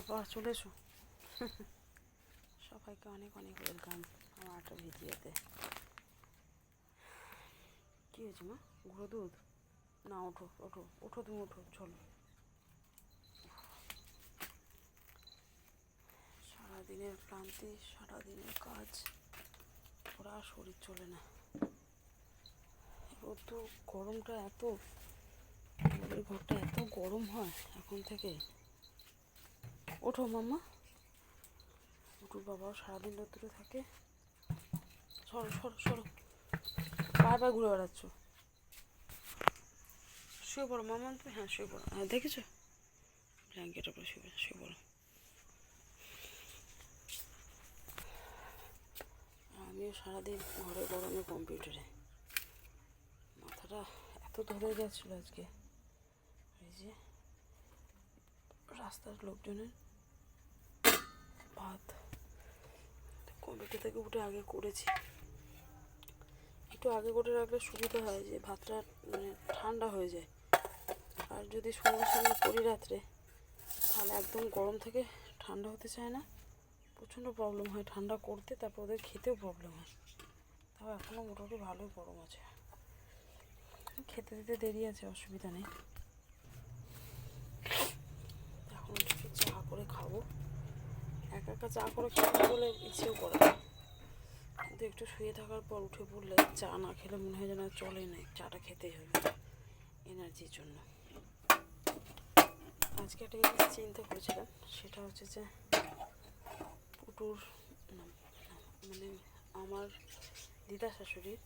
বাবা, চলে এসো। সবাইকে অনেক অনেক ওয়েলকাম আমার একটা ভিডিওতে। কী হয়েছে মা? গুঁড়ো দুধ? না, ওঠো ওঠো ওঠো তুমি, ওঠো, চলো। সারাদিনের ক্লান্তি, সারাদিনের কাজ, ওরা শরীর চলে না। তো গরমটা এত, ঘরটা এত গরম হয় এখন থেকে। ওঠো মামা। ওঠো বাবাও সারাদিন রোদ্দুরে থাকে। সরো সরো সরো। বারবার ঘুরে বেড়াচ্ছ। শুয়ে পড়ো মামা। তুমি হ্যাঁ শুয়ে পড়ো। হ্যাঁ দেখেছ? ব্ল্যাঙ্কেট ওপরে শুয়ে শুয়ে পড়ো। আমিও সারাদিন ঘরে গরমে কম্পিউটারে। মাথাটা এত ধরে যাচ্ছিল আজকে। এই যে, রাস্তার লোকজনের ভাত কম্পিউটার থেকে উঠে আগে করেছি। একটু আগে করে রাখলে সুবিধা হয় যে ভাতটা মানে ঠান্ডা হয়ে যায়। আর যদি সঙ্গে সঙ্গে করি রাত্রে, তাহলে একদম গরম থেকে ঠান্ডা হতে চায় না। প্রচণ্ড প্রবলেম হয় ঠান্ডা করতে, তারপর ওদের খেতেও প্রবলেম হয়। তাও এখনও মোটামুটি ভালোই গরম আছে। খেতে দিতে দেরি আছে, অসুবিধা নেই। এখন চা করে খাব। একা একা চা করে খাব বলে ইচ্ছেও করে না। কিন্তু একটু শুয়ে থাকার পর উঠে পড়লে চা না খেলে মনে হয় যেন চলে না চাটা খেতেই হবে এনার্জির জন্য। আজকে একটা জিনিস চিন্তা করেছিলাম, সেটা হচ্ছে যে পুটুর মানে আমার দিদা শাশুড়ির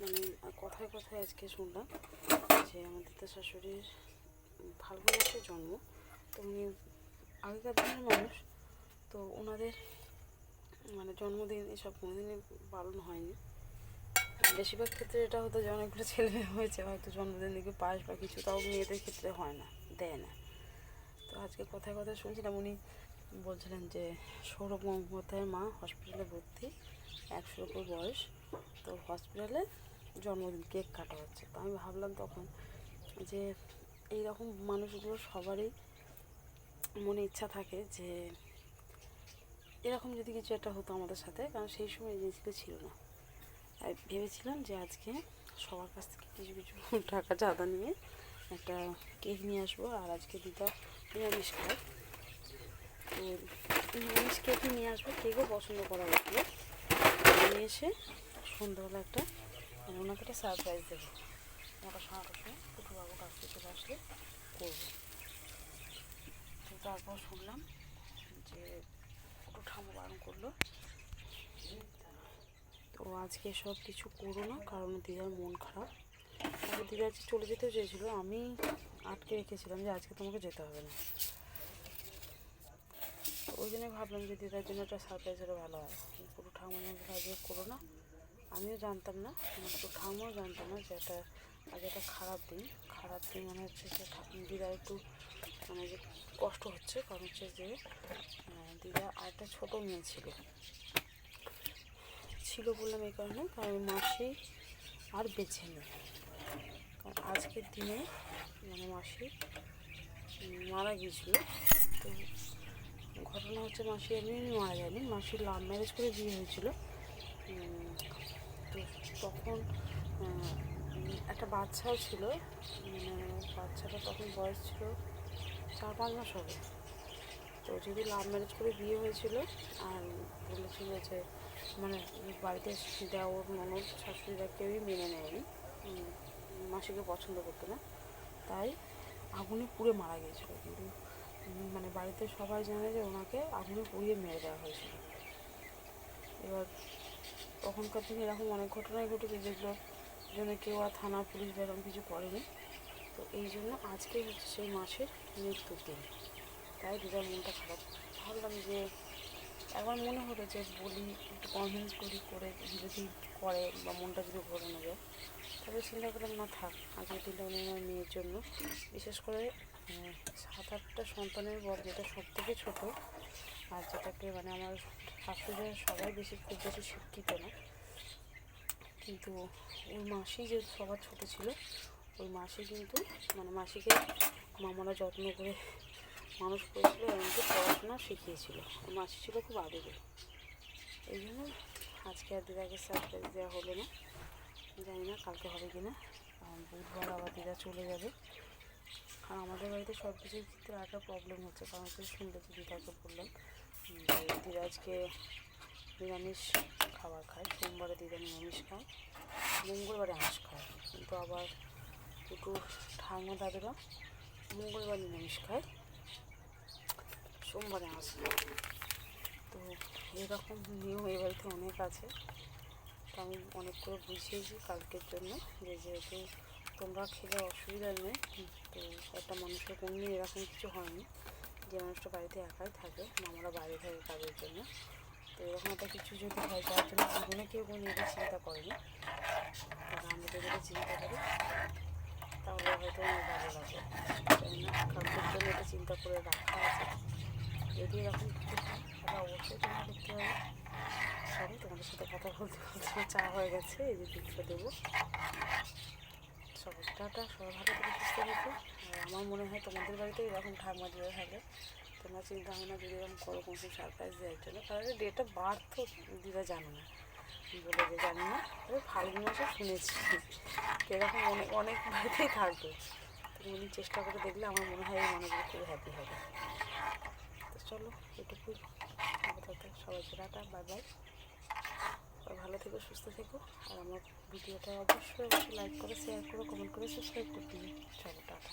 মানে কথায় কথায় আজকে শুনলাম যে আমার দিদা শাশুড়ির ফাল্গুন মাসে জন্ম, তো উনি আগেকার দিনের মানুষ, তো ওনাদের মানে জন্মদিন, এসব কোনোদিনই পালন হয়নি। বেশিরভাগ ক্ষেত্রে এটা হতো যে অনেকগুলো ছেলে হয়েছে, হয়তো জন্মদিন দিকে পায়েস বা কিছু, তাও মেয়েদের ক্ষেত্রে হয় না, দেয় না। তো আজকে কথায় কথায় শুনছিলাম উনি বলছিলেন যে সৌরভ গঙ্গোপাধ্যায়ের মা হসপিটালে ভর্তি একশোর উপর বয়স। তো হসপিটালে জন্মদিন কেক কাটা হচ্ছে। তো আমি ভাবলাম তখন যে এই রকম মানুষগুলো সবারই মনে ইচ্ছা থাকে যে এরকম যদি কিছু একটা হতো আমাদের সাথে, কারণ সেই সময় এই জিনিসগুলো ছিল না। তাই ভেবেছিলাম যে আজকে সবার কাছ থেকে কিছু কিছু টাকা চাঁদা নিয়ে একটা কেক নিয়ে আসব, আর আজকে দিদা নিরামিষ খায় তো নিরামিষ কেকই নিয়ে আসব, কেকও পছন্দ করা হয়েছিল নিয়ে এসে সন্ধ্যাবেলা একটা ওনাকে একটা সারপ্রাইজ দেবো। সাড়ে নটার সময় পুটুবাবু কাছ থেকে চলে আসলে করব। তো তারপর শুনলাম যে ঠামো বারণ করল। তো আজকে সব কিছু করো না, কারণ দিদার মন খারাপ। আগে দিদা আজকে চলে যেতে চেয়েছিলো, আমি আটকে রেখেছিলাম যে আজকে তোমাকে যেতে হবে না। ওই জন্যই ভাবলাম যে দিদার জন্য একটা সারপ্রাইজ হলে ভালো হয়। পুরো ঠাকুমা বলে আজকে করো না। আমিও জানতাম না পুরো ঠাকুমাও জানতাম না যে একটা, আজ একটা খারাপ দিন। খারাপ দিন মানে হচ্ছে যে ঠাকুর দিদার মানে যে কষ্ট হচ্ছে, কারণ হচ্ছে যে দিদা আরেকটা ছোটো মেয়ে ছিল। ছিল বললাম এই কারণে, কারণ মাসি আর বেছে নেই। কারণ আজকের দিনে মানে মাসি মারা গিয়েছিল। তো ঘটনা হচ্ছে মাসি এমনি এমনি মারা যায়নি। মাসির লাভ ম্যারেজ করে বিয়ে হয়েছিল। তো তখন একটা বাচ্চাও ছিল। মানে বাচ্চাটা তখন বয়স ছিল চার পাঁচ মাস হবে। তো যদি লাভ ম্যারেজ করে বিয়ে হয়েছিল, আর বলেছিল যে মানে বাড়িতে দেওয়ার ননদ শাশুড়িরা কেউই মেনে নেয়নি। মাসিকে পছন্দ করতো না। তাই আগুনে পুড়ে মারা গিয়েছিল কিন্তু মানে বাড়িতে সবাই জানে যে ওনাকে আগুনে পুড়িয়ে মেরে দেওয়া হয়েছিল। এবার তখনকার দিনে এরকম অনেক ঘটনাই ঘটেছে যেগুলো জন্য কেউ আর থানা, পুলিশ বা এরকম কিছু করেনি। তো এই জন্য আজকে হচ্ছে সেই মাসের মৃত্যুর দিন। তাই দিদার মনটা খারাপ। ভাবলাম যে একবার মনে হলো যে বলি, একটু কনভিন্স করি করে যদি করে বা মনটা যদি ঘোরানো যায়। তাহলে চিন্তা করলাম, না থাক আজকের দিনটা উনি আমার মেয়ের জন্য। বিশেষ করে সাত আটটা সন্তানের পর যেটা সব থেকে ছোটো আর যেটাকে মানে আমার শাশুড়িরা সবাই বেশি, খুব বেশি শিক্ষিত না। কিন্তু ওই মাসি যে সবার ছোটো ছিল ওই মাসি কিন্তু মানে মাসিকে মামারা যত্ন করে মানুষ করেছিল, এমনকি পড়াশোনা শিখিয়েছিল। মাসি ছিল খুব আবেগে। এই জন্য আজকে আর দিদাকে সারপ্রাইজ দেওয়া হলো না। জানি না কালকে হবে কি না। কারণ বুধবার আবার দিদা চলে যাবে। আর আমাদের বাড়িতে সব কিছুর ক্ষেত্রে একটা প্রবলেম হচ্ছে। কারণ তুই শুনলে তো দিদাকে বললাম দিদা আজকে নিরামিষ খাবার খায়। সোমবারে দিদা নিরামিষ খায়। মঙ্গলবারে আঁশ খায়। কিন্তু আবার দুটো ঠাকুমা দাদুরা মঙ্গলবার নিরামিষ খায়। সোমবারে আঁশ তো এরকম নিয়ম এই বাড়িতে অনেক আছে। তো আমি অনেক করে বুঝিয়েছি কালকের জন্য যে যেহেতু তোমরা খেলে অসুবিধা নেই, তো একটা মানুষের কোন এরকম কিছু হয়নি যে মানুষটা বাড়িতে একাই থাকে, মামারা বাইরে থাকে কাজের জন্য। তো এরকম একটা কিছু যদি হয়, যার জন্য জীবনে কেউ কোনো এটা চিন্তা করেনি আর আমরা যদি এটা চিন্তা করি তাহলে হয়তো আমার ভালো লাগে তাই না কালকের জন্য এটা চিন্তা করে রাখা আছে যদি এরকম কিছু হয় অবশ্যই তোমরা দেখতে হবে। সরি, তোমাদের সাথে কথা বলতে বলতে চা হয়ে গেছে, এই যে দুধটা দেবো। সবাই টাটা, সবাই ভালো করে সুস্থ থাকো। আর আমার মনে হয় তোমাদের বাড়িতে এরকম ঠাকুমা দিয়ে থাকে। তোমরা চিন্তা ভাবনা যদি এরকম করো, কোনো সারপ্রাইজ দেওয়ার জন্য কারণ ডেটটা বার্থ তো দিদা জানো না। বলে যে জানি না, তবে ফাল্গুন মাসে শুনেছি। এরকম অনেক অনেক বাড়িতেই থাকবে। উনি চেষ্টা করে দেখলে আমার মনে হয় এই মানুষগুলো খুব হ্যাপি হবে। এটুকুই আপাতত সবাইকে টাটা বাই বাই। সবাই ভালো থেকো, সুস্থ থেকো। আর আমার ভিডিওটা অবশ্যই অবশ্যই লাইক করে শেয়ার করো কমেন্ট করে সাবস্ক্রাইব করে দিও। চলো, টাটা।